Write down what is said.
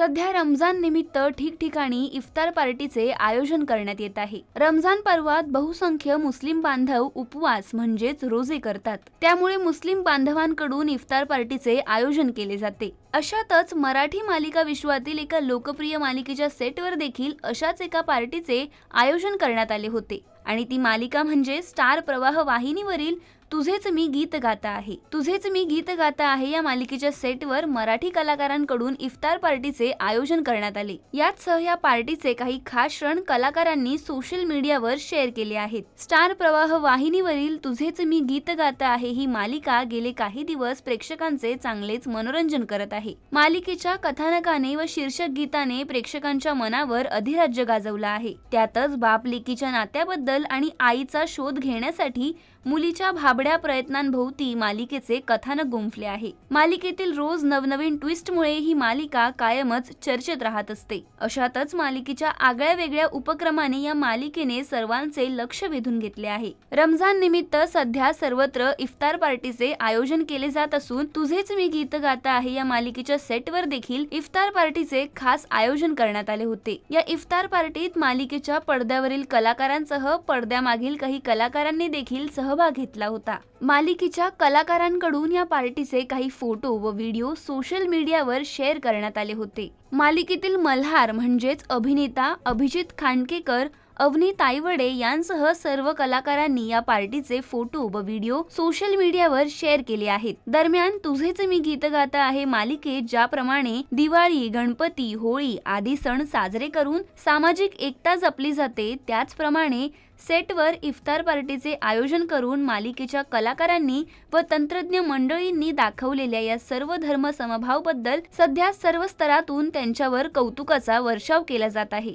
सध्या रमजान निमित्त ठिकठिकाणी इफ्तार पार्टीचे आयोजन करण्यात येत आहे. रमजान पर्वात बहुसंख्य मुस्लिम बांधव उपवास म्हणजेच रोजे करतात. त्यामुळे मुस्लिम बांधवांकडून इफ्तार पार्टीचे आयोजन केले जाते. अशातच मराठी मालिका विश्वातील एका लोकप्रिय मालिकेच्या सेटवर देखील अशाच एका पार्टीचे आयोजन करण्यात आले होते. आणि ती मालिका म्हणजे स्टार प्रवाह वाहिनीवरील तुझेच मी गीत गाता आहे. तुझेच मी गीत गाता आहे या मालिकेच्या सेटवर मराठी कलाकारांकडून इफ्तार पार्टीचे आयोजन करण्यात आले. यात सह या पार्टीचे काही खास क्षण कलाकारांनी सोशल मीडियावर शेअर केले आहेत. स्टार प्रवाह वाहिनीवरील तुझेच मी गीत गाता आहे ही मालिका गेले काही दिवस प्रेक्षकांचे चांगलेच मनोरंजन करत आहे. मालिकेच्या कथानकाने व शीर्षक गीताने प्रेक्षकांच्या मनावर अधिराज्य गाजवलं आहे. त्यातच बाप लेकीच्या नात्याबद्दल आणि आईचा शोध घेण्यासाठी मुलीच्या भाबड्या प्रयत्नांभोवती मालिकेचे कथानक गुंफले आहे. मालिकेतील रोज नवनवीन ट्विस्टमुळे ही मालिका कायमच चर्चेत राहत असते. अशातच मालिकेच्या आगळ्या वेगळ्या उपक्रमाने या मालिकेने सर्वांचे लक्ष वेधून घेतले आहे. रमजान निमित्त सध्या सर्वत्र इफ्तार पार्टीचे आयोजन केले जात असून तुझेच मी गीत गाता आहे या मालिकेच्या सेटवर देखील इफ्तार पार्टीचे खास आयोजन करण्यात आले होते. या इफ्तार पार्टीत मालिकेच्या पडद्यावरील कलाकारांसह पडद्यामागील काही कलाकारांनी देखील सह सहभाग घेतला होता. मालिकेच्या कलाकारांकडून या पार्टीचे काही फोटो व व्हिडिओ सोशल मीडियावर शेअर करण्यात आले होते. मालिकेतील मल्हार म्हणजेच अभिनेता अभिजित खांडकेकर अवनी ताईवडे यांसह सर्व कलाकारांनी या पार्टीचे फोटो व व्हिडिओ सोशल मीडियावर शेअर केले आहेत. दरम्यान तुझेच मी गीत गाता आहे मालिकेत ज्याप्रमाणे दिवाळी गणपती होळी आदी सण साजरे करून सामाजिक एकता जपली जाते. त्याचप्रमाणे सेटवर इफ्तार पार्टीचे आयोजन करून मालिकेच्या कलाकारांनी व तंत्रज्ञ मंडळींनी दाखवलेल्या या सर्व धर्म समभावबद्दल सध्या सर्व स्तरातून त्यांच्यावर कौतुकाचा वर्षाव केला जात आहे.